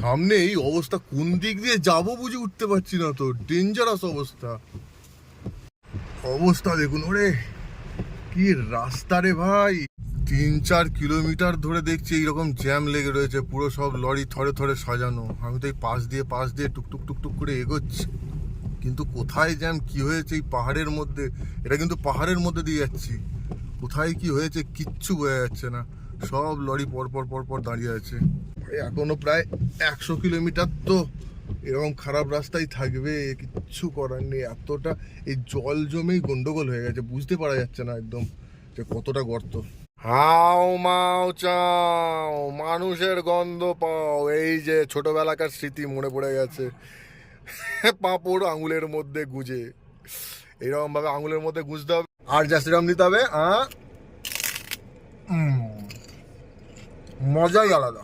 সামনে এই অবস্থা কোন দিক দিয়ে যাব বুঝে উঠতে পারছি না তো। ডেঞ্জারাস অবস্থা। অবস্থা দেখুন ওরে। কি রাস্তা রে ভাই। তিন চার কিলোমিটার ধরে দেখছি এইরকম জ্যাম লেগে রয়েছে, পুরো সব লরি থরে থরে সাজানো। আমি তো এই পাশ দিয়ে পাশ দিয়ে টুকটুক টুকটুক করে এগোচ্ছি। কিন্তু কোথায় জ্যাম, কি হয়েছে এই পাহাড়ের মধ্যে? এটা কিন্তু পাহাড়ের মধ্যে দিয়ে যাচ্ছি। কোথায় কি হয়েছে কিচ্ছু বোঝা যাচ্ছে না। সব লরি পর পর পর পর দাঁড়িয়ে আছে। এখনও প্রায় একশো কিলোমিটার তো এরকম খারাপ রাস্তাই থাকবে কিচ্ছু করার নেই। এতটা এই জল জমেই গন্ডগোল হয়ে গেছে বুঝতে পারা যাচ্ছে না একদম যে কতটা গর্ত। হাও মাও চাও মানুষের গন্ধ পাও। এই যে ছোটবেলাকার স্মৃতি মনে পড়ে গেছে। পাঁপড় আঙুলের মধ্যে গুজে। এইরকম ভাবে আঙুলের মধ্যে গুজতে হবে। আর যা সেরকম নিতে হবে আহ উম, মজাই আলাদা।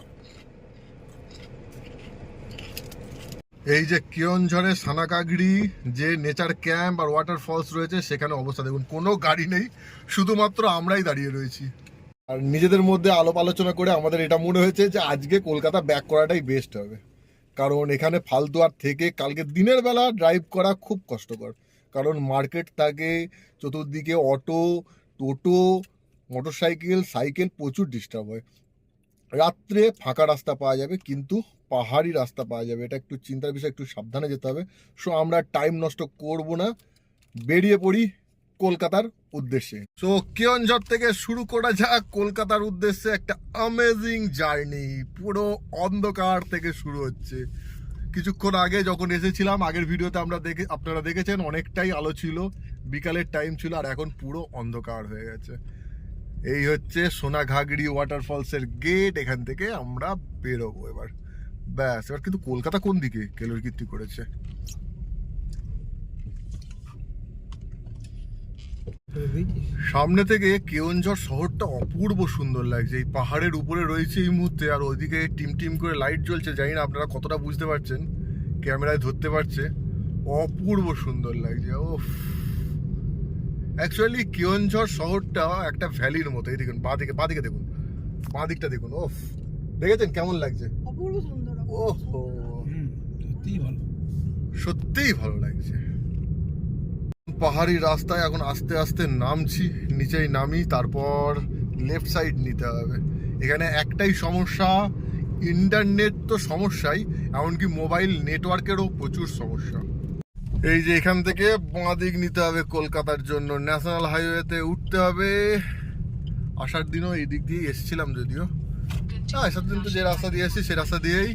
এই যে কেয়নঝড়ের সানাকাগড়ি, যে নেচার ক্যাম্প আর ওয়াটার ফলস রয়েছে, সেখানে অবস্থা দেখুন, কোনো গাড়ি নেই, শুধুমাত্র আমরাই দাঁড়িয়ে রয়েছি। আর নিজেদের মধ্যে আলোপ আলোচনা করে আমাদের এটা মনে হয়েছে যে আজকে কলকাতা ব্যাক করাটাই বেস্ট হবে। কারণ এখানে ফালতু আর থেকে কালকে দিনের বেলা ড্রাইভ করা খুব কষ্টকর। কারণ মার্কেট থাকে, চতুর্দিকে অটো টোটো মোটরসাইকেল সাইকেল প্রচুর ডিস্টার্ব হয়। রাত্রে ফাঁকা রাস্তা পাওয়া যাবে, কিন্তু পাহাড়ি রাস্তা পাওয়া যাবে। এটা একটু চিন্তার বিষয়, একটু সাবধানে যেতে হবে। সো আমরা টাইম নষ্ট করব না। বেরিয়ে পড়ি কলকাতার উদ্দেশ্যে। সো কেয়নঝড় থেকে শুরু করা যাক কলকাতার উদ্দেশ্যে। একটা অ্যামেজিং জার্নি পুরো অন্ধকার থেকে শুরু হচ্ছে। কিছুক্ষণ আগে যখন এসেছিলাম, আগের ভিডিওতে আমরা দেখে, আপনারা দেখেছেন, অনেকটাই আলো ছিল। বিকালের টাইম ছিল, আর এখন পুরো অন্ধকার হয়ে গেছে। এই হচ্ছে সোনাঘাগড়ি ওয়াটারফলসের গেট এখান থেকে আমরা বেরোবো এবার। ব্যাস, এবার কিন্তু কলকাতা কোন দিকে? কেলোর কীর্তি করেছে। সামনে থেকে কেওনঝড় শহরটা অপূর্ব সুন্দর লাগছে। এই পাহাড়ের উপরে রয়েছে এই মুহূর্তে, আর ওইদিকে টিম টিম করে লাইট জ্বলছে। জানি না আপনারা কতটা বুঝতে পারছেন, ক্যামেরায় ধরতে পারছে। অপূর্ব সুন্দর লাগছে ও অ্যাকচুয়ালি কিয়নঝড় শহরটা একটা ভ্যালির মতো। এই দেখুন বাঁ দিকে বাঁ দেখুন। বাঁ দিকটা দেখুন ওফ দেখেছেন কেমন লাগছে? অপূর্ব সুন্দর ওহো। সত্যিই ভালো। সত্যিই ভালো লাগছে। পাহাড়ি রাস্তায় এখন আস্তে আস্তে নামছি নিচেই নামি তারপর লেফট সাইড নিতে হবে। এখানে একটাই সমস্যা ইন্টারনেট তো সমস্যাই এমনকি মোবাইল নেটওয়ার্কেরও প্রচুর সমস্যা। এই যে এখান থেকে বাঁ দিক নিতে হবে কলকাতার জন্য। ন্যাশনাল হাইওয়েতে উঠতে হবে। আসার দিনও এই দিক দিয়ে এসেছিলাম যদিও। হ্যাঁ আসার দিন তো যে রাস্তা দিয়ে এসেছি সে রাস্তা দিয়েই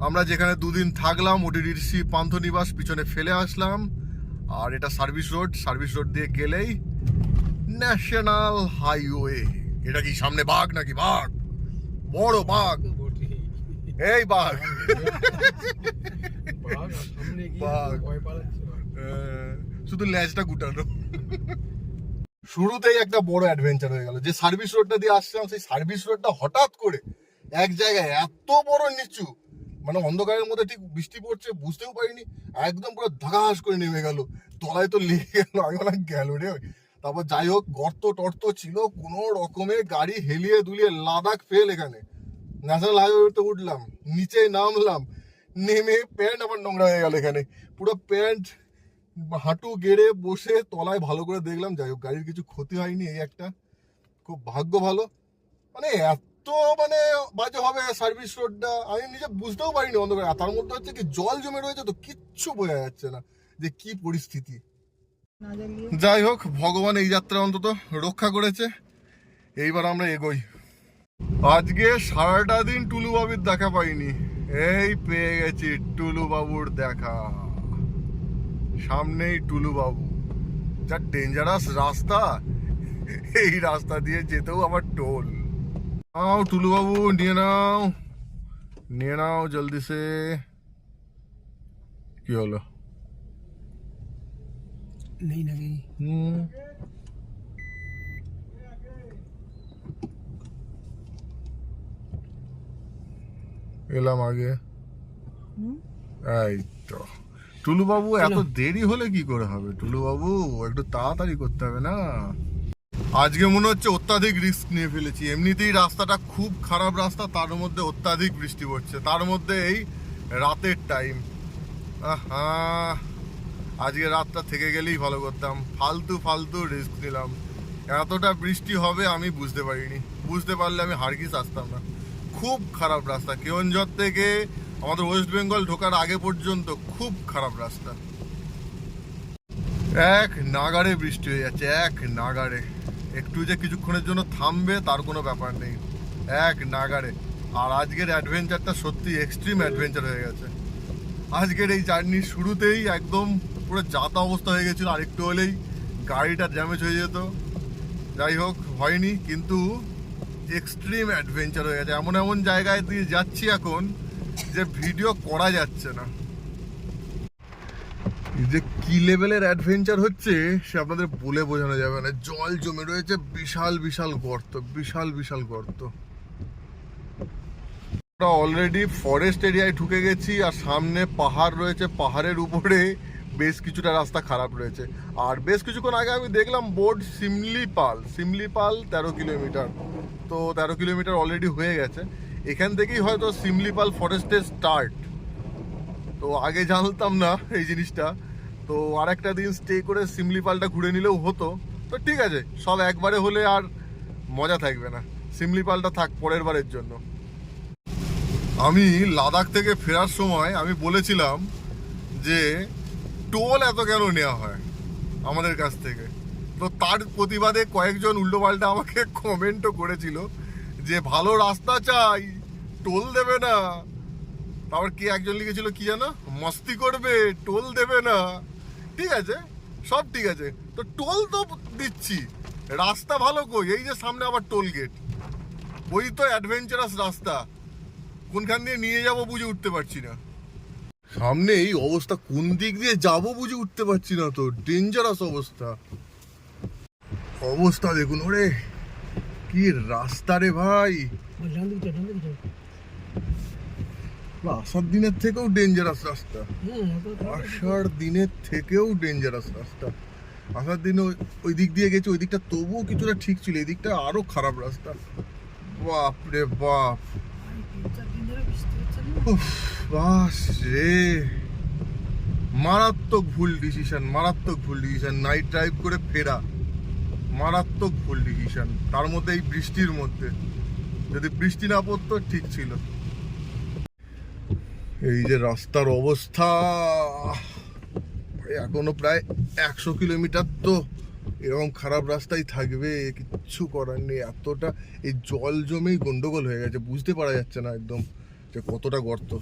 আমরা যেখানে দুদিন থাকলাম ওটিডিসি পান্থনিবাস পিছনে ফেলে আসলাম। আর এটা সার্ভিস রোড সার্ভিস রোড দিয়ে গেলেই ন্যাশনাল হাইওয়ে এটা কি সামনে বাঘ নাকি বাঘ? বড় বাঘ। এই বাঘ। শুধু ল্যাজটা গুটানো। শুরুতেই একটা বড় অ্যাডভেঞ্চার হয়ে গেল। যে সার্ভিস রোডটা দিয়ে আসছিলাম সেই সার্ভিস রোডটা হঠাৎ করে এক জায়গায় এত বড় নিচু মানে অন্ধকারের মধ্যে ঠিক বৃষ্টি পড়ছে বুঝতেও পারিনি একদম পুরো ধাগাস করে নেমে গেল। তলায় তো লেগে গেল আমি বললাম গেল রে তারপর যাই হোক গর্ত টর্ত ছিল কোনো রকমে গাড়ি হেলিয়ে দুলিয়ে লাদাখ ফেল এখানে। ন্যাশনাল হাইওয়েতে উঠলাম নিচে নামলাম নেমে প্যান্ট আমার নোংরা হয়ে গেল এখানে। পুরো প্যান্ট হাঁটু গেড়ে বসে তলায় ভালো করে দেখলাম, যাই হোক, গাড়ির কিছু ক্ষতি হয়নি এই একটা। খুব ভাগ্য ভালো। মানে এত মানে বাজে হবে সার্ভিস রোডটা আমি নিজে বুঝতেও পারিনি অন্ধকার। তার মধ্যে হচ্ছে কি, জল জমে রয়েছে তো কিচ্ছু বোঝা যাচ্ছে না যে কি পরিস্থিতি। যাই হোক, ভগবান এই যাত্রা অন্তত রক্ষা করেছে। এইবার আমরা এগোই। আজকে সারাটা দিন টুলু বাবুর দেখা পাইনি। এই পেয়ে গেছি টুলু বাবুর দেখা। সামনেই টুলু বাবু যা ডেঞ্জারাস রাস্তা এই রাস্তা দিয়ে যেতেও আবার টোল। নাও টুলু বাবু নিয়ে নাও। নিয়ে নাও জলদি সে। কি হলো? নাকি? এলাম আগে। এই তো। টুলু বাবু এত দেরি হলে কি করে হবে? টুলু বাবু একটু তাড়াতাড়ি করতে হবে না? আজকে মনে হচ্ছে অত্যাধিক রিস্ক নিয়ে ফেলেছি। এমনিতেই রাস্তাটা খুব খারাপ রাস্তা তার মধ্যে অত্যাধিক বৃষ্টি পড়ছে। তার মধ্যে এই রাতের টাইম আহা! আজকে রাতটা থেকে গেলেই ভালো করতাম। ফালতু ফালতু রিস্ক নিলাম। এতটা বৃষ্টি হবে আমি বুঝতে পারিনি। বুঝতে পারলে আমি হারগিস আসতাম না। খুব খারাপ রাস্তা। কেওনঝড় থেকে আমাদের ওয়েস্ট বেঙ্গল ঢোকার আগে পর্যন্ত খুব খারাপ রাস্তা। এক নাগাড়ে বৃষ্টি হয়ে যাচ্ছে, এক নাগাড়ে। একটু যে কিছুক্ষণের জন্য থামবে, তার কোনো ব্যাপার নেই। এক নাগাড়ে। আর আজকের অ্যাডভেঞ্চারটা সত্যি এক্সট্রিম অ্যাডভেঞ্চার হয়ে গেছে। আজকের এই জার্নির শুরুতেই একদম পুরো যাতা অবস্থা হয়ে গেছিল। আর একটু হলেই গাড়িটা ড্যামেজ হয়ে যেত। যাই হোক, হয়নি, কিন্তু এক্সট্রিম অ্যাডভেঞ্চার হয়ে গেছে। এমন এমন জায়গায় দিয়ে যাচ্ছি এখন যে ভিডিও করা যাচ্ছে না। যে কি লেভেলের অ্যাডভেঞ্চার হচ্ছে, সে আপনাদের বলে বোঝানো যাবে না। জল জমে রয়েছে, বিশাল বিশাল গর্ত, বিশাল বিশাল গর্ত। অলরেডি ফরেস্ট এরিয়ায় ঢুকে গেছি, আর সামনে পাহাড় রয়েছে, পাহাড়ের উপরে। বেশ কিছুটা রাস্তা খারাপ রয়েছে। আর বেশ কিছুক্ষণ আগে আমি দেখলাম বোর্ড সিমলিপাল সিমলিপাল তেরো কিলোমিটার। তো তেরো কিলোমিটার অলরেডি হয়ে গেছে। এখান থেকেই হয়তো সিমলিপাল ফরেস্টের স্টার্ট তো আগে জানতাম না এই জিনিসটা। তো আর একটা দিন স্টে করে সিমলিপালটা ঘুরে নিলেও হতো। তো ঠিক আছে, সব একবারে হলে আর মজা থাকবে না। সিমলিপালটা থাক পরের বারের জন্য। আমি লাদাখ থেকে ফেরার সময় আমি বলেছিলাম যে টোল এত কেন নেওয়া হয় আমাদের কাছ থেকে? তো তার প্রতিবাদে কয়েকজন উল্টোপাল্টা আমাকে কমেন্টও করেছিল যে, ভালো রাস্তা চাই, টোল দেবে না। তারপর কে একজন লিখেছিল, কি জানো? মস্তি করবে, টোল দেবে না। ঠিক আছে, সব ঠিক আছে। তো টোল তো দিচ্ছি, রাস্তা ভালো কই? এই যে সামনে আবার টোল গেট। ওই তো অ্যাডভেঞ্চারাস রাস্তা। কোনখান দিয়ে নিয়ে যাব বুঝে উঠতে পারছি না। সামনে এই অবস্থা কোন দিক দিয়ে যাব বুঝে উঠতে পারছি না তো। ডেঞ্জারাস অবস্থা। অবস্থা দেখুন ওরে। কি রাস্তা রে ভাই। আসার দিনের থেকেও ডেঞ্জারাস রাস্তা। আসার দিনের থেকেও ডেঞ্জারাস রাস্তা। আসার দিনে ওই দিক দিয়ে গেছি, ওই দিকটা তবুও কিছুটা ঠিক ছিল, এই দিকটা আরও খারাপ রাস্তা। বাপ। রে বাপ বাস রে। মারাত্মক ভুল ডিসিশন মারাত্মক ভুল ডিসিশন নাইট ড্রাইভ করে ফেরা। মারাত্মক ভুল ডিসিশন তার মধ্যে এই বৃষ্টির মধ্যে। যদি বৃষ্টি না পড়তো, ঠিক ছিল। এই যে রাস্তার অবস্থা এখনও প্রায় একশো কিলোমিটার তো। এরকম খারাপ রাস্তাই থাকবে, কিচ্ছু করার নেই। এতটা, এই জল জমেই গন্ডগোল হয়ে গেছে, বুঝতে পারা যাচ্ছে না একদম যে কতটা গর্ত।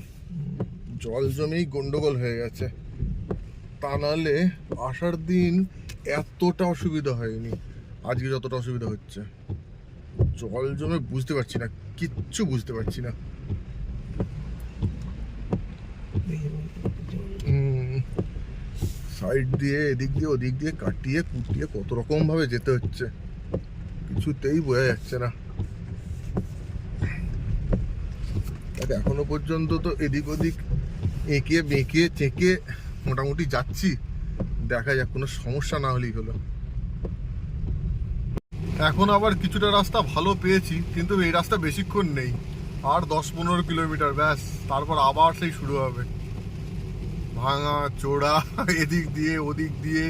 জল জমেই গন্ডগোল হয়ে গেছে। তা নাহলে আসার দিন এতটা অসুবিধা হয়নি। আজকে যতটা অসুবিধা হচ্ছে। জল জমে বুঝতে পারছি না, কিচ্ছু বুঝতে পারছি না। সাইড দিয়ে, এদিক দিয়ে, ওদিক দিয়ে, কাটিয়ে, কুটিয়ে কত রকম ভাবে যেতে হচ্ছে। কিছুতেই বোঝা যাচ্ছে না দেখ, এখনও পর্যন্ত তো এদিক ওদিক এঁকে বেঁকে চেঁকে মোটামুটি যাচ্ছি। দেখা যাক, কোনো সমস্যা না হলেই হলো। এখন আবার কিছুটা রাস্তা ভালো পেয়েছি, কিন্তু এই রাস্তা বেশিক্ষণ নেই। আর দশ পনেরো কিলোমিটার, ব্যাস, তারপর আবার সেই শুরু হবে। ভাঙা চোড়া এদিক দিয়ে, ওদিক দিয়ে,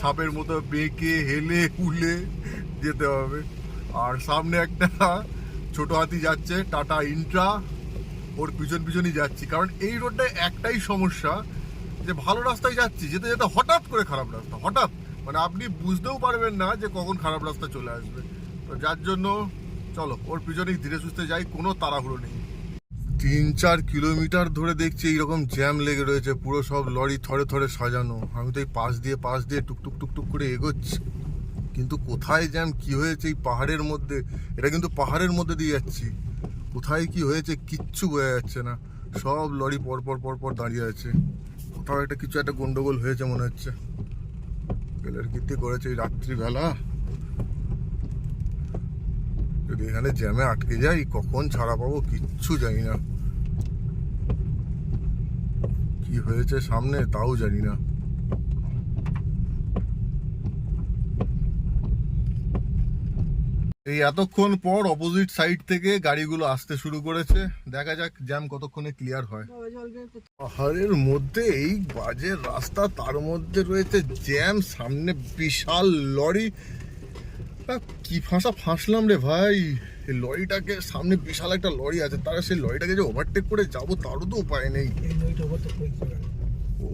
সাপের মতো বেঁকে, হেলে, উলে যেতে হবে। আর সামনে একটা ছোট হাতি যাচ্ছে, টাটা ইন্ট্রা। ওর পিছন পিছনই যাচ্ছি। কারণ এই রোডটায় একটাই সমস্যা যে ভালো রাস্তায় যাচ্ছি, যেতে যেতে হঠাৎ করে খারাপ রাস্তা, হঠাৎ। মানে আপনি বুঝতেও পারবেন না যে কখন খারাপ রাস্তা চলে আসবে। তো যার জন্য চলো, ওর পিছনেই ধীরে সুস্থে যাই, কোনো তাড়াহুড়ো নেই। তিন চার কিলোমিটার ধরে দেখছি এইরকম জ্যাম লেগে রয়েছে, পুরো সব লরি থরে থরে সাজানো। আমি তো এই পাশ দিয়ে পাশ দিয়ে টুকটুক টুকটুক করে এগোচ্ছি। কিন্তু কোথায় জ্যাম, কি হয়েছে এই পাহাড়ের মধ্যে? এটা কিন্তু পাহাড়ের মধ্যে দিয়ে যাচ্ছি। কোথায় কি হয়েছে কিচ্ছু বোঝা যাচ্ছে না। সব লরি পর পর পর পর দাঁড়িয়ে আছে। কোথাও একটা কিছু একটা গন্ডগোল হয়েছে মনে হচ্ছে। বেলের কীর্তি করেছে এই রাত্রিবেলা। যদি এখানে জ্যামে আটকে যাই, কখন ছাড়া পাবো কিচ্ছু জানি না। কি হয়েছে সামনে, তাও জানি না। এই এতক্ষণ পর অপোজিট সাইড থেকে গাড়িগুলো আসতে শুরু করেছে। দেখা যাক জ্যাম কতক্ষণে ক্লিয়ার হয়। পাহাড়ের মধ্যে এই বাজে রাস্তা তার মধ্যে রয়েছে জ্যাম সামনে বিশাল লরি। কি ফাঁসা ফাঁসলাম রে ভাই। এই লরিটাকে সামনে বিশাল একটা লরি আছে তারা সেই লরিটাকে যে ওভারটেক করে যাব তারও তো উপায় নেই।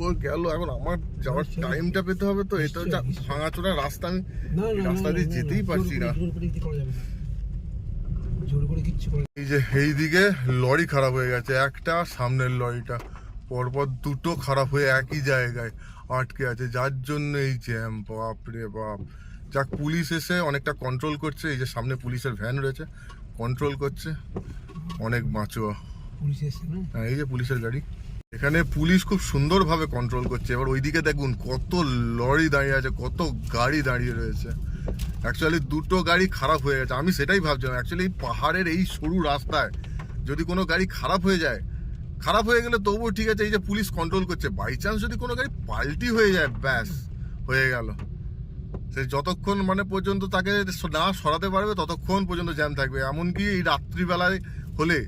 ও গেল। এখন আমার যাওয়ার টাইমটা পেতে হবে তো এটা হচ্ছে ভাঙাচোরা রাস্তা আমি রাস্তা দিয়ে যেতেই পারছি না। এই যে এই দিকে লরি খারাপ হয়ে গেছে একটা সামনের লরিটা পরপর দুটো খারাপ হয়ে একই জায়গায় আটকে আছে। যার জন্য এই জ্যাম বাপ রে বাপ। যাক পুলিশ এসে অনেকটা কন্ট্রোল করছে এই যে সামনে পুলিশের ভ্যান রয়েছে কন্ট্রোল করছে। অনেক বাঁচোয়া। পুলিশ এসছে না? হ্যাঁ এই যে পুলিশের গাড়ি। এখানে পুলিশ খুব সুন্দরভাবে কন্ট্রোল করছে। এবার ওইদিকে দেখুন কত লরি দাঁড়িয়ে আছে, কত গাড়ি দাঁড়িয়ে রয়েছে। অ্যাকচুয়ালি দুটো গাড়ি খারাপ হয়ে গেছে। আমি সেটাই ভাবছিলাম অ্যাকচুয়ালি পাহাড়ের এই সরু রাস্তায় যদি কোনো গাড়ি খারাপ হয়ে যায়, খারাপ হয়ে গেলে তবুও ঠিক আছে, এই যে পুলিশ কন্ট্রোল করছে। বাই চান্স যদি কোনো গাড়ি পাল্টি হয়ে যায়, ব্যাস, হয়ে গেল। সে যতক্ষণ মানে পর্যন্ত তাকে না সরাতে পারবে, ততক্ষণ পর্যন্ত জ্যাম থাকবে। এমনকি এই রাত্রিবেলায় হলে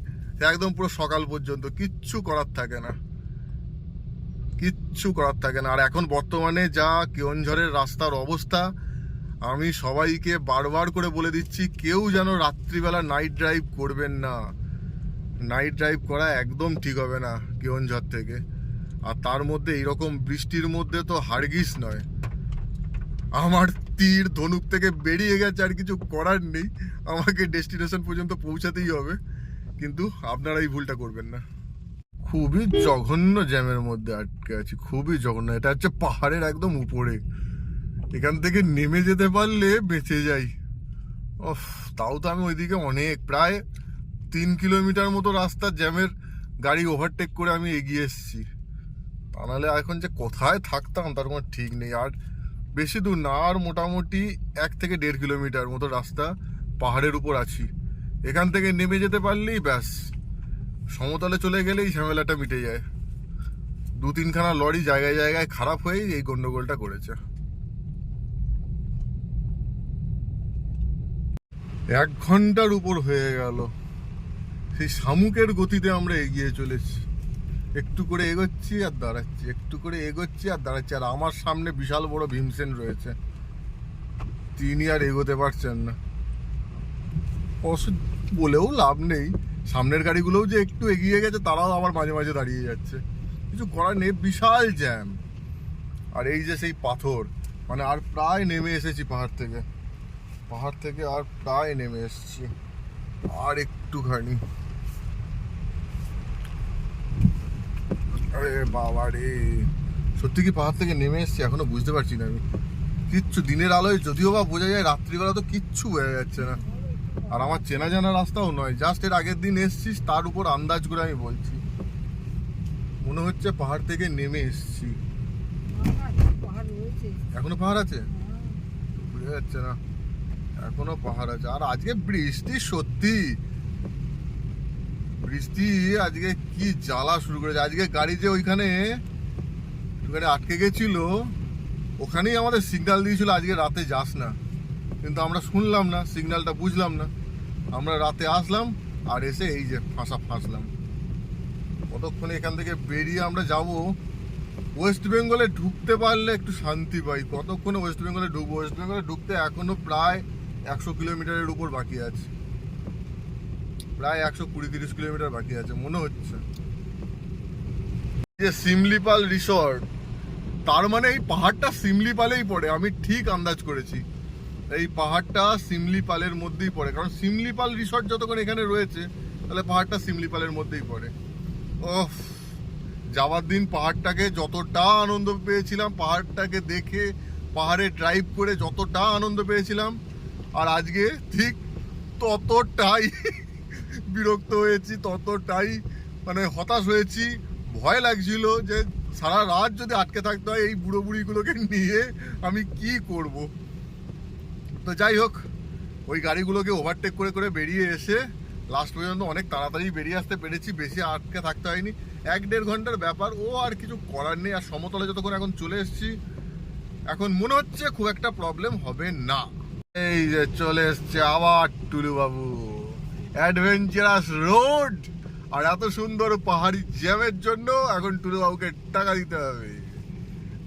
একদম পুরো সকাল পর্যন্ত, কিচ্ছু করার থাকে না। কিচ্ছু করার থাকে না। আর এখন বর্তমানে যা কেওনঝড়ের রাস্তার অবস্থা, আমি সবাইকে বারবার করে বলে দিচ্ছি, কেউ যেন রাত্রিবেলা নাইট ড্রাইভ করবেন না। নাইট ড্রাইভ করা একদম ঠিক হবে না কেওনঝড় থেকে। আর তার মধ্যে এইরকম বৃষ্টির মধ্যে তো হারগিস নয়। আমার তীর ধনুক থেকে বেরিয়ে গেছে, আর কিছু করার নেই। আমাকে ডেস্টিনেশন পর্যন্ত পৌঁছাতেই হবে। কিন্তু আপনারা এই ভুলটা করবেন না। খুবই জঘন্য জ্যামের মধ্যে আটকে আছি, খুবই জঘন্য। এটা হচ্ছে পাহাড়ের একদম উপরে। এখান থেকে নেমে যেতে পারলে বেঁচে যাই। ওফ তাও তো আমি ওইদিকে অনেক, প্রায় তিন কিলোমিটার মতো রাস্তা জ্যামের গাড়ি ওভারটেক করে আমি এগিয়ে এসেছি। তা নাহলে এখন যে কোথায় থাকতাম তার কোনো ঠিক নেই। আর বেশি দূর না, আর মোটামুটি এক থেকে দেড় কিলোমিটার মতো রাস্তা পাহাড়ের উপর আছি। এখান থেকে নেমে যেতে পারলেই ব্যাস। সমতলে চলে গেলেই ঝামেলাটা মিটে যায়। দু তিনখানা লরি জায়গায় জায়গায় খারাপ হয়েই এই গন্ডগোলটা করেছে। এক ঘণ্টার উপর হয়ে গেল। সেই শামুকের গতিতে আমরা এগিয়ে চলেছি। একটু করে এগোচ্ছি আর দাঁড়াচ্ছি, একটু করে এগোচ্ছি আর দাঁড়াচ্ছি। আর আমার সামনে বিশাল বড় ভীমসেন রয়েছে। তিনি আর এগোতে পারছেন না। অবশ্য বলেও লাভ নেই। সামনের গাড়িগুলোও যে একটু এগিয়ে গেছে, তারাও আবার মাঝে মাঝে দাঁড়িয়ে যাচ্ছে। কিছু করার নেই, বিশাল জ্যাম আর এই যে সেই পাথর মানে আর প্রায় নেমে এসেছি পাহাড় থেকে। পাহাড় থেকে আর প্রায় নেমে এসেছি। আর একটুখানি। আরে বাবা রে। সত্যি কি পাহাড় থেকে নেমে এসেছি? এখনও বুঝতে পারছি না আমি। কিচ্ছু, দিনের আলোয় যদিও বা বোঝা যায়, রাত্রিবেলা তো কিচ্ছু বোঝা যাচ্ছে না। আর আমার চেনা জানা রাস্তাও নয়। জাস্ট এর আগের দিন এসছিস, তার উপর আন্দাজ করে আমি বলছি। মনে হচ্ছে পাহাড় থেকে নেমে এসছি। এখনও পাহাড় আছে? বোঝা যাচ্ছে না। এখনও পাহাড় আছে। আর আজকে বৃষ্টি সত্যি। বৃষ্টি, আজকে কি জ্বালা শুরু করেছে। আজকে গাড়ি যে ওইখানে আটকে গেছিল, ওখানেই আমাদের সিগন্যাল দিয়েছিল, আজকে রাতে যাস না। কিন্তু আমরা শুনলাম না, সিগন্যালটা বুঝলাম না। আমরা রাতে আসলাম আর এসে এই যে ফাঁসা ফাঁসলাম। কতক্ষণে এখান থেকে বেরিয়ে আমরা যাব? ওয়েস্ট বেঙ্গলে ঢুকতে পারলে একটু শান্তি পাই। কতক্ষণে ওয়েস্ট বেঙ্গলে ঢুকবো? ওয়েস্ট বেঙ্গলে ঢুকতে এখনও প্রায় একশো কিলোমিটারের উপর বাকি আছে। প্রায় একশো কুড়ি তিরিশ কিলোমিটার বাকি আছে, মনে হচ্ছে। যে সিমলিপাল রিসর্ট, তার মানে এই পাহাড়টা সিমলিপালেই পড়ে, আমি ঠিক আন্দাজ করেছি। এই পাহাড়টা সিমলিপালের মধ্যেই পড়ে। কারণ সিমলিপাল রিসর্ট যতক্ষণ এখানে রয়েছে, তাহলে পাহাড়টা সিমলিপালের মধ্যেই পড়ে। ওফ, যাওয়ার দিন পাহাড়টাকে যতটা আনন্দ পেয়েছিলাম, পাহাড়টাকে দেখে, পাহাড়ে ড্রাইভ করে যতটা আনন্দ পেয়েছিলাম, আর আজকে ঠিক ততটাই বিরক্ত হয়েছি, ততটাই মানে হতাশ হয়েছি। ভয় লাগছিল যে সারা রাত যদি আটকে থাকতে হয় এই বুড়ো বুড়িগুলোকে নিয়ে আমি কি করব। তো যাই হোক, ওই গাড়িগুলোকে ওভারটেক করে করে বেরিয়ে এসে লাস্ট পর্যন্ত অনেক তাড়াতাড়ি বেরিয়ে আসতে পেরেছি, বেশি আটকে থাকতে হয়নি। এক দেড় ঘণ্টার ব্যাপার, ও আর কিছু করার নেই, আর সমতলে যতক্ষণ এখন চলে এসেছি, এখন মনে হচ্ছে খুব একটা প্রবলেম হবে না। এই যে চলে এসছে আবার টুলু বাবু অ্যাডভেঞ্চারাস রোড আর এত সুন্দর পাহাড়ি জ্যামের জন্য এখন টুলু বাবুকে টাকা দিতে হবে।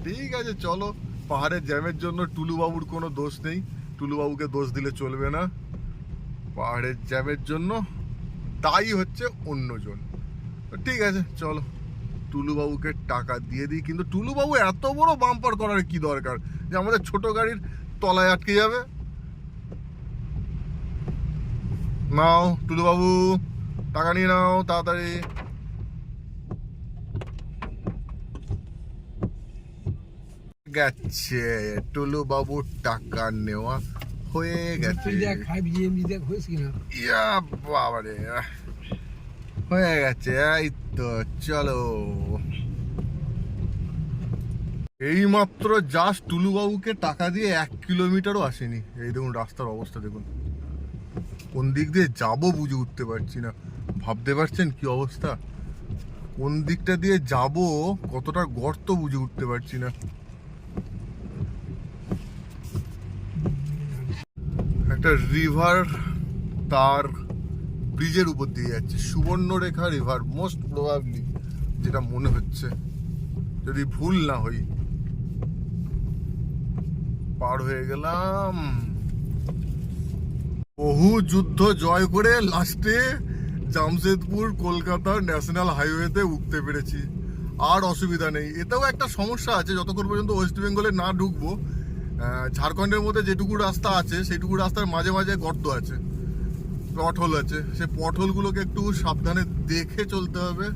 ঠিক আছে, চলো। পাহাড়ের জ্যামের জন্য টুলু বাবুর কোনো দোষ নেই। টুলু বাবুকে দোষ দিলে চলবে না। পাহাড়ের জ্যামের জন্য দায়ী হচ্ছে অন্যজন। ঠিক আছে, চলো। টুলু বাবুকে টাকা দিয়ে দিই, কিন্তু টুলু বাবু এত বড় বাম্পার করার কি দরকার? যে আমাদের ছোট গাড়ির তলায় আটকে যাবে। নাও টুলু বাবু টাকা নিয়ে নাও, তাড়াতাড়ি। গেছে টুলু বাবুর টাকা নেওয়া হয়ে গেছে। ইয়া বাবারে হয়ে গেছে এই তো চলো। এইমাত্র জাস্ট টুলু বাবুকে টাকা দিয়ে এক কিলোমিটারও আসেনি। এই দেখুন রাস্তার অবস্থা দেখুন। কোন দিক দিয়ে যাব বুঝে উঠতে পারছি না। ভাবতে পারছেন কি অবস্থা? কোন দিকটা দিয়ে যাব কতটা গর্ত বুঝে উঠতে পারছি না। একটা রিভার তার ব্রিজের উপর দিয়ে যাচ্ছে। সুবর্ণরেখা রিভার মোস্ট প্রবাবলি যেটা মনে হচ্ছে, যদি ভুল না হই, পার হয়ে গেলাম। বহু যুদ্ধ জয় করে লাস্টে জামশেদপুর কলকাতার ন্যাশনাল হাইওয়েতে উঠতে পেরেছি। আর অসুবিধা নেই। এটাও একটা সমস্যা আছে, যতক্ষণ পর্যন্ত ওয়েস্ট বেঙ্গলে না ঢুকবো ঝাড়খণ্ডের মধ্যে যেটুকু রাস্তা আছে, সেটুকু রাস্তার মাঝে মাঝে গর্ত আছে পটহোল আছে। সে পটহোলগুলোকে একটু সাবধানে দেখে চলতে হবে।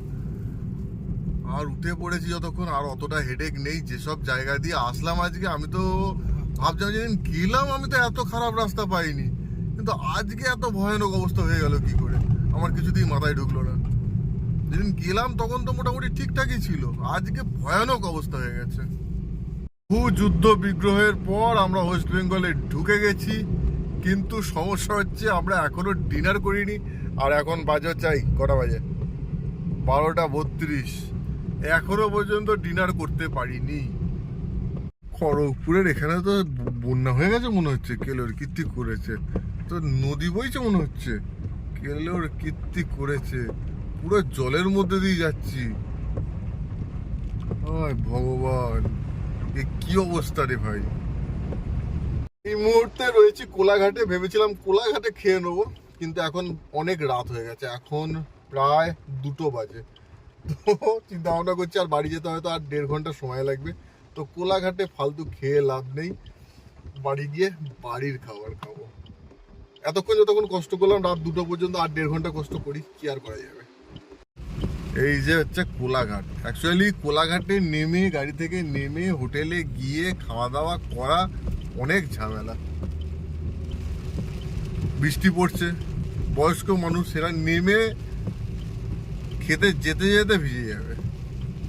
আর উঠে পড়েছি যতক্ষণ, আর অতটা হেডেক নেই। যেসব জায়গা দিয়ে আসলাম আজকে, আমি তো ভাবছিলাম যেদিন গেলাম, আমি তো এত খারাপ রাস্তা পাইনি। কিন্তু আজকে এত ভয়ানক অবস্থা হয়ে গেল কি করে? আমার কিছুতেই মাথায় ঢুকলো না। যেদিন গেলাম, তখন তো মোটামুটি ঠিকঠাকই ছিল। আজকে ভয়ানক অবস্থা হয়ে গেছে। বহু যুদ্ধ বিগ্রহের পর আমরা ওয়েস্ট বেঙ্গলে ঢুকে গেছি। কিন্তু সমস্যা হচ্ছে আমরা এখনও ডিনার করিনি। আর এখন বাজে চাই কটা বাজে? বারোটা বত্রিশ। এখনও পর্যন্ত ডিনার করতে পারিনি। খড়গপুরের এখানে তো বন্যা হয়ে গেছে মনে হচ্ছে। কেলোর কীর্তি করেছে। তো নদী বইছে মনে হচ্ছে। কেলোর কীর্তি করেছে। পুরো জলের মধ্যে দিয়ে যাচ্ছি। ভগবান। এ কি অবস্থা রে ভাই? এই মুহূর্তে রয়েছি কোলাঘাটে, ভেবেছিলাম কোলাঘাটে খেয়ে নেব, কিন্তু এখন অনেক রাত হয়ে গেছে। এখন প্রায় দুটো বাজে। তো চিন্তা ভাবনা করছি আর বাড়ি যেতে হয়তো আর দেড় ঘণ্টা সময় লাগবে। তো কোলাঘাটে ফালতু খেয়ে লাভ নেই। বাড়ি গিয়ে বাড়ির খাবার খাব। এতক্ষণ যতক্ষণ কষ্ট করলাম, রাত দুটো পর্যন্ত আর দেড় ঘণ্টা কষ্ট করি, কি আর করা যাবে? এই যে হচ্ছে কোলাঘাট। অ্যাকচুয়ালি কোলাঘাটে নেমে, গাড়ি থেকে নেমে, হোটেলে গিয়ে খাওয়া দাওয়া করা অনেক ঝামেলা। বৃষ্টি পড়ছে। বয়স্ক মানুষ সেটা নেমে খেতে, যেতে যেতে ভিজে যাবে।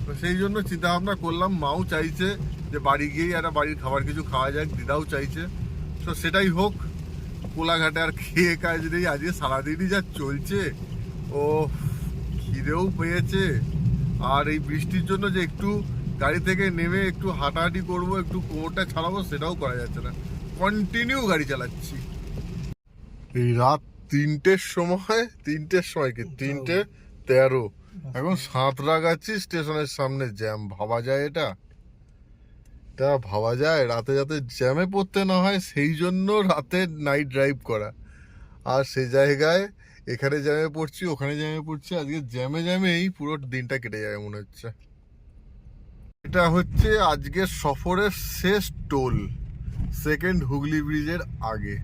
তো সেই জন্য চিন্তা ভাবনা করলাম, মাও চাইছে যে বাড়ি গিয়েই একটা বাড়ির খাবার কিছু খাওয়া যাক, দিদাও চাইছে। তো সেটাই হোক, কোলাঘাটে আর খেয়ে কাজ নেই, আজকে সারাদিনই যা চলছে ও খিদেও পেয়েছে। আর এই বৃষ্টির জন্য যে একটু গাড়ি থেকে নেমে একটু হাঁটাহাঁটি করব, একটু কোমরটা ছাড়াবো, সেটাও করা যাচ্ছে না। কন্টিনিউ গাড়ি চালাচ্ছি। এই রাত তিনটের সময় তিনটের সময় কি? তিনটে তেরো। এখন সাঁতরাগাছি স্টেশনের সামনে জ্যাম। ভাবা যায় এটা? তা ভাবা যায়, রাতে যাতে জ্যামে পড়তে না হয়, সেই জন্য রাতে নাইট ড্রাইভ করা। আর সেই জায়গায় এখানে জ্যামে পড়ছি, ওখানে জ্যামে পড়ছি, আজকে জ্যামে জ্যামেই পুরো দিনটা কেটে যাবে মনে হচ্ছে। এটা হচ্ছে আজকের সফরের শেষ টোল সেকেন্ড হুগলি ব্রিজের আগে।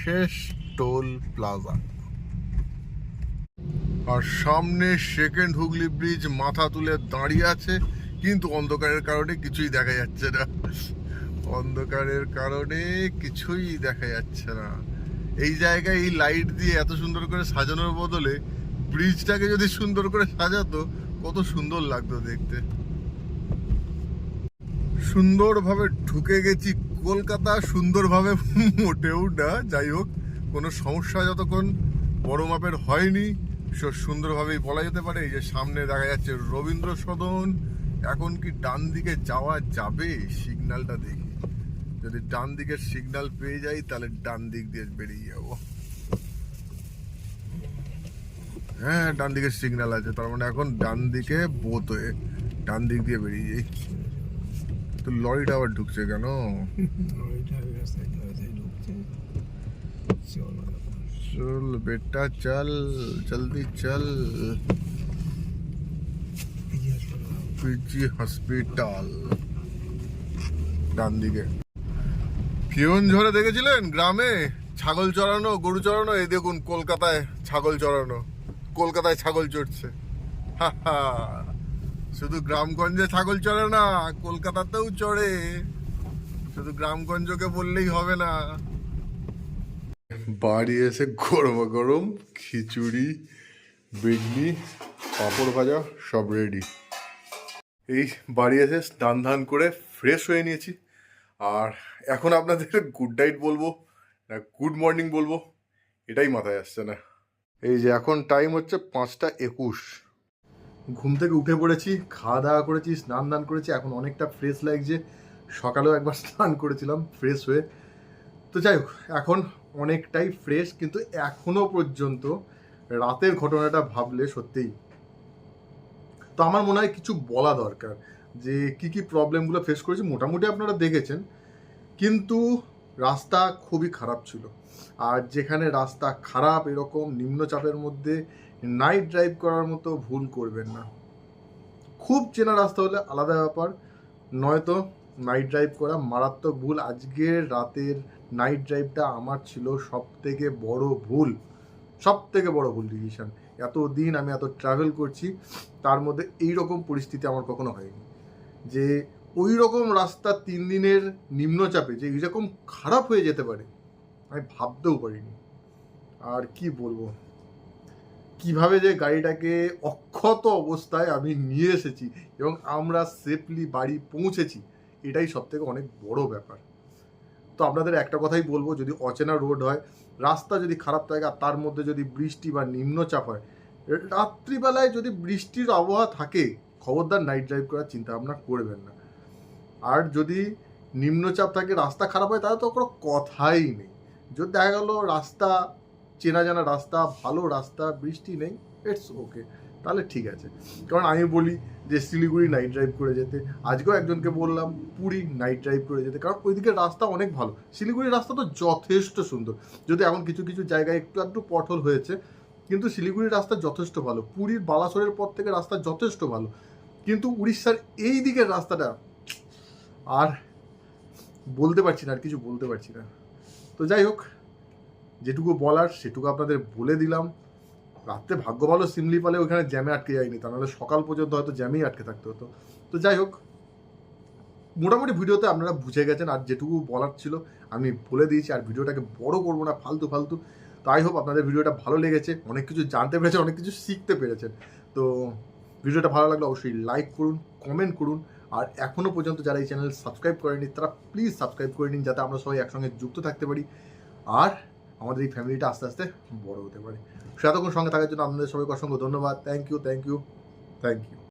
শেষ টোল প্লাজা আর সামনে সেকেন্ড হুগলি ব্রিজ মাথা তুলে দাঁড়িয়ে আছে, কিন্তু অন্ধকারের কারণে কিছুই দেখা যাচ্ছে না। অন্ধকারের কারণে কিছুই দেখা যাচ্ছে না। এই জায়গায় এই লাইট দিয়ে এত সুন্দর করে সাজানোর বদলে ব্রিজটাকে যদি সুন্দর করে সাজাতো, কত সুন্দর লাগতো দেখতে। সুন্দরভাবে ঢুকে গেছি কলকাতা, সুন্দরভাবে মোটেও না, যাই হোক, কোনো সমস্যা যতক্ষণ বড় মাপের হয়নি সুন্দরভাবেই বলা যেতে পারে, এই যে সামনে দেখা যাচ্ছে রবীন্দ্র সদন, এখন কি ডান দিকে যাওয়া যাবে? সিগন্যালটা দেখি। যদি ডান দিকের সিগন্যাল পেয়ে যাই তাহলে ডান দিক দিয়ে বেরিয়ে যাব। হ্যাঁ ডান দিকের সিগন্যাল আছে। তার মানে এখন ডান দিকে বোত হয়ে ডান দিক দিয়ে বেরিয়ে যাই। তো লরিটা আবার ঢুকছে কেন? ওইটা রাস্তায় রাস্তায় ঢুকছে। চলো চল বেটা চল জলদি চল। এই হাসপাতাল। পিজি হসপিটাল ডান দিকে। কেউন ঝড়ে দেখেছিলেন? গ্রামে ছাগল চড়ানো, গরু চড়ানো, এই দেখুন কলকাতায় ছাগল চড়ানো, কলকাতায় ছাগল চড়ছে। শুধু গ্রামগঞ্জে ছাগল চড়ে না, কলকাতাতেও চড়ে। শুধু গ্রামগঞ্জকে বললেই হবে না। বাড়ি এসে গরম গরম খিচুড়ি, বেগনি, পাঁপড় ভাজা, সব রেডি এই বাড়ি এসে স্নান ধান করে ফ্রেশ হয়ে নিয়েছি। আর এখন আপনাদের গুড নাইট বলব, না গুড মর্নিং বলব, এটাই মাথায় আসছে না। এই যে এখন টাইম হচ্ছে পাঁচটা একুশ। ঘুম থেকে উঠে পড়েছি, খাওয়া দাওয়া করেছি, স্নান দান করেছি, এখন অনেকটা ফ্রেশ লাগছে। সকালেও একবার স্নান করেছিলাম ফ্রেশ হয়ে। তো যাই হোক, এখন অনেকটাই ফ্রেশ কিন্তু এখনও পর্যন্ত রাতের ঘটনাটা ভাবলে সত্যিই। তো আমার মনে হয় কিছু বলা দরকার। যে কি কি প্রবলেমগুলো ফেস করেছি, মোটামুটি আপনারা দেখেছেন। কিন্তু রাস্তা খুবই খারাপ ছিল। আর যেখানে রাস্তা খারাপ, এরকম নিম্নচাপের মধ্যে নাইট ড্রাইভ করার মতো ভুল করবেন না। খুব চেনা রাস্তা হলে আলাদা ব্যাপার। নয়তো নাইট ড্রাইভ করা মারাত্মক ভুল। আজকের রাতের নাইট ড্রাইভটা আমার ছিল সব থেকে বড় ভুল। সব থেকে বড় ভুল ডিসিশন এত দিন আমি এত ট্রাভেল করছি, তার মধ্যে এই রকম পরিস্থিতি আমার কখনো হয়নি। যে ওই রকম রাস্তা তিন দিনের নিম্নচাপে যে এরকম খারাপ হয়ে যেতে পারে, আমি ভাবতেও পারিনি। আর কি বলব? কীভাবে যে গাড়িটাকে অক্ষত অবস্থায় আমি নিয়ে এসেছি এবং আমরা সেফলি বাড়ি পৌঁছেছি, এটাই সব থেকে অনেক বড় ব্যাপার। তো আপনাদের একটা কথাই বলব, যদি অচেনা রোড হয়, রাস্তা যদি খারাপ থাকে আর তার মধ্যে যদি বৃষ্টি বা নিম্নচাপ হয়, রাত্রিবেলায় যদি বৃষ্টির আবহাওয়া থাকে খবরদার নাইট ড্রাইভ করার চিন্তা ভাবনা করবেন না। আর যদি নিম্নচাপ থাকে, রাস্তা খারাপ হয়, তাহলে তো কোনো কথাই নেই। যদি দেখা গেল রাস্তা চেনা জানা রাস্তা, ভালো রাস্তা, বৃষ্টি নেই ইটস ওকে তাহলে ঠিক আছে। কারণ আমি বলি যে শিলিগুড়ি নাইট ড্রাইভ করে যেতে। আজকেও একজনকে বললাম, পুরী নাইট ড্রাইভ করে যেতে। কারণ ওইদিকে রাস্তা অনেক ভালো। শিলিগুড়ির রাস্তা তো যথেষ্ট সুন্দর। যদি এখন কিছু কিছু জায়গায় একটু একটু পটল হয়েছে, কিন্তু শিলিগুড়ির রাস্তা যথেষ্ট ভালো। পুরীর বালাসোরের পর থেকে রাস্তা যথেষ্ট ভালো। কিন্তু উড়িষ্যার এই দিকের রাস্তাটা আর বলতে পারছি না, আর কিছু বলতে পারছি না। তো যাই হোক, যেটুকু বলার সেটুকু আপনাদের বলে দিলাম। রাত্রে ভাগ্য ভালো সিমলি পালে ওখানে জ্যামে আটকে যায়নি, তা নাহলে সকাল পর্যন্ত হয়তো জ্যামেই আটকে থাকতে হতো। তো যাই হোক, মোটামুটি ভিডিওতে আপনারা বুঝে গেছেন, আর যেটুকু বলার ছিল আমি বলে দিয়েছি, আর ভিডিওটাকে বড় করব না, ফালতু ফালতু। তাই হোপ আপনাদের ভিডিওটা ভালো লেগেছে, অনেক কিছু জানতে পেরেছেন, অনেক কিছু শিখতে পেরেছেন। তো ভিডিওটা ভালো লাগলে অবশ্যই লাইক করুন কমেন্ট করুন, আর এখনও পর্যন্ত যারা এই চ্যানেল সাবস্ক্রাইব করেনি তারা প্লিজ সাবস্ক্রাইব করে নিন, যাতে আমরা সবাই একসঙ্গে যুক্ত থাকতে পারি, আর আমাদের এই ফ্যামিলিটা আস্তে আস্তে বড় হতে পারে। সে এতক্ষণ সঙ্গে থাকার জন্য আপনাদের সবাইকে অসংখ্য ধন্যবাদ। Thank you thank you thank you